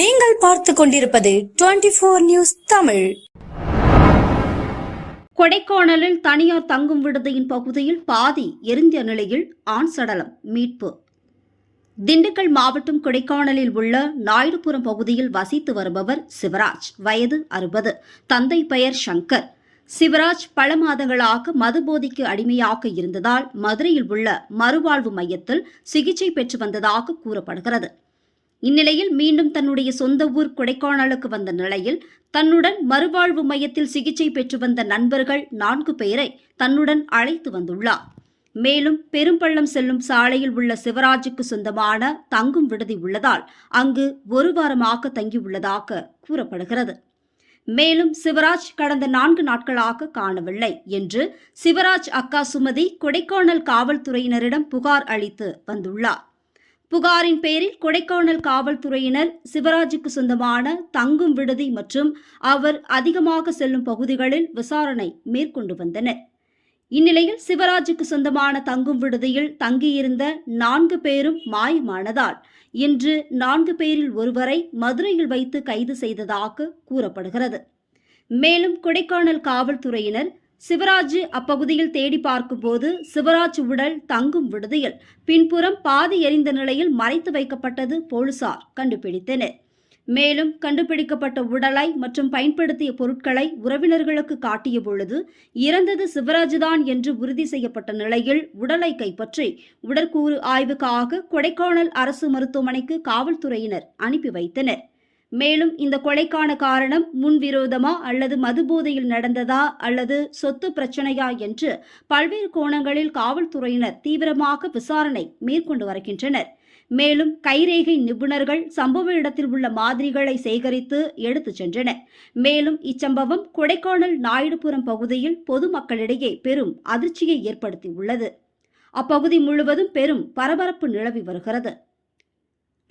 நீங்கள் பார்த்து கொண்டிருப்பது டுவெண்டி போர் நியூஸ் தமிழ். கொடைக்கானலில் தனியார் தங்கும் விடுதியின் பகுதியில் பாதி எரிந்த நிலையில் ஆண் சடலம் மீட்பு. திண்டுக்கல் மாவட்டம் கொடைக்கானலில் உள்ள நாயுடுபுரம் பகுதியில் வசித்து வருபவர் சிவராஜ் வயது அறுபது. தந்தை பெயர் சங்கர். சிவராஜ் பல மாதங்களாக மதுபோதைக்கு அடிமையாக இருந்ததால் மதுரையில் உள்ள மறுவாழ்வு மையத்தில் சிகிச்சை பெற்று வந்ததாக கூறப்படுகிறது. இந்நிலையில் மீண்டும் தன்னுடைய சொந்த ஊர் கொடைக்கானலுக்கு வந்த நிலையில் தன்னுடன் மறுவாழ்வு மையத்தில் சிகிச்சை பெற்று வந்த நண்பர்கள் நான்கு பேரை தன்னுடன் அழைத்து வந்துள்ளார். மேலும் பெரும்பள்ளம் செல்லும் சாலையில் உள்ள சிவராஜுக்கு சொந்தமான தங்கும் விடுதி உள்ளதால் அங்கு ஒரு வாரமாக தங்கியுள்ளதாக கூறப்படுகிறது. மேலும் சிவராஜ் கடந்த நான்கு நாட்களாக காணவில்லை என்று சிவராஜ் அக்கா சுமதி கொடைக்கானல் காவல்துறையினரிடம் புகார் அளித்து வந்துள்ளார். புகாரின் பேரில் கொடைக்கானல் காவல்துறையினர் சிவராஜுக்கு சொந்தமான தங்கும் விடுதி மற்றும் அவர் அதிகமாக செல்லும் பகுதிகளில் விசாரணை மேற்கொண்டு வந்தனர். இந்நிலையில் சிவராஜுக்கு சொந்தமான தங்கும் விடுதியில் தங்கியிருந்த நான்கு பேரும் மாயமானதால் இன்று நான்கு பேரில் ஒருவரை மதுரையில் வைத்து கைது செய்ததாக கூறப்படுகிறது. மேலும் கொடைக்கானல் காவல்துறையினர் சிவராஜ் அப்பகுதியில் தேடி பார்க்கும்போது சிவராஜ் உடல் தங்கும் விடுதியில் பின்புறம் பாதி எரிந்த நிலையில் மறைத்து வைக்கப்பட்டது போலீசார் கண்டுபிடித்தனர். மேலும் கண்டுபிடிக்கப்பட்ட உடலை மற்றும் பயன்படுத்திய பொருட்களை உறவினர்களுக்கு காட்டிய பொழுது இறந்தது சிவராஜ்தான் என்று உறுதி செய்யப்பட்ட நிலையில் உடலை கைப்பற்றி உடற்கூறு ஆய்வுக்காக கொடைக்கானல் அரசு மருத்துவமனைக்கு காவல்துறையினர் அனுப்பி வைத்தனர். மேலும் இந்த கொலைக்கான காரணம் முன்விரோதமா அல்லது மதுபோதையில் நடந்ததா அல்லது சொத்து பிரச்சனையா என்று பல்வேறு கோணங்களில் காவல்துறையினர் தீவிரமாக விசாரணை மேற்கொண்டு வருகின்றனர். மேலும் கைரேகை நிபுணர்கள் சம்பவ இடத்தில் உள்ள மாதிரிகளை சேகரித்து எடுத்துச் சென்றனர். மேலும் இச்சம்பவம் கொடைக்கானல் நாயுடுபுரம் பகுதியில் பொதுமக்களிடையே பெரும் அதிர்ச்சியை ஏற்படுத்தியுள்ளது. அப்பகுதி முழுவதும் பெரும் பரபரப்பு நிலவி வருகிறது.